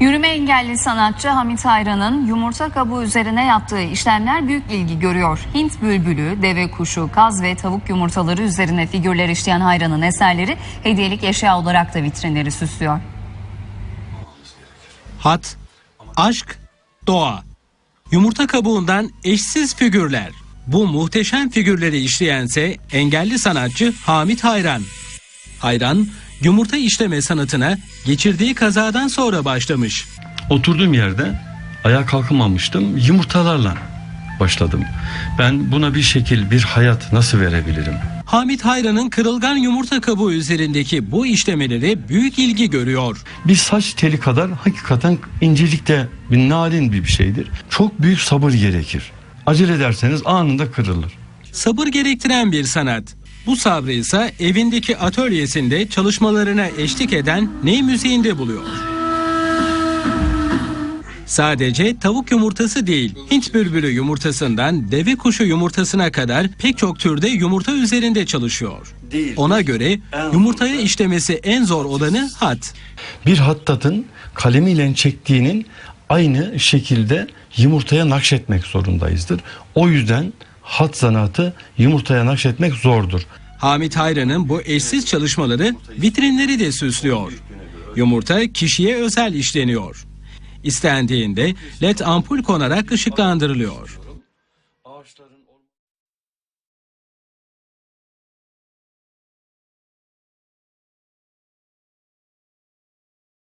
Yürüme engelli sanatçı Hamit Hayran'ın yumurta kabuğu üzerine yaptığı işlemler büyük ilgi görüyor. Hint bülbülü, deve kuşu, kaz ve tavuk yumurtaları üzerine figürler işleyen Hayran'ın eserleri hediyelik eşya olarak da vitrinleri süslüyor. Hat, aşk, doğa. Yumurta kabuğundan eşsiz figürler. Bu muhteşem figürleri işleyense engelli sanatçı Hamit Hayran. Hayran, yumurta işleme sanatına geçirdiği kazadan sonra başlamış. Oturduğum yerde ayağa kalkamamıştım. Yumurtalarla başladım. Ben buna bir şekil, bir hayat nasıl verebilirim? Hamit Hayran'ın kırılgan yumurta kabuğu üzerindeki bu işlemeleri büyük ilgi görüyor. Bir saç teli kadar hakikaten incelikte bir narin bir şeydir. Çok büyük sabır gerekir. Acele ederseniz anında kırılır. Sabır gerektiren bir sanat. Bu sabrı ise evindeki atölyesinde çalışmalarına eşlik eden ney müziğinde buluyor. Sadece tavuk yumurtası değil, Hint bülbülü yumurtasından deve kuşu yumurtasına kadar pek çok türde yumurta üzerinde çalışıyor. Ona göre yumurtaya işlemesi en zor olanı hat. Bir hattatın kalemiyle çektiğinin aynı şekilde yumurtaya nakşetmek zorundayızdır. O yüzden hat zanaatı yumurtaya nakşetmek zordur. Hamit Hayran'ın bu eşsiz çalışmaları vitrinleri de süslüyor. Yumurta kişiye özel işleniyor. İstendiğinde led ampul konarak ışıklandırılıyor.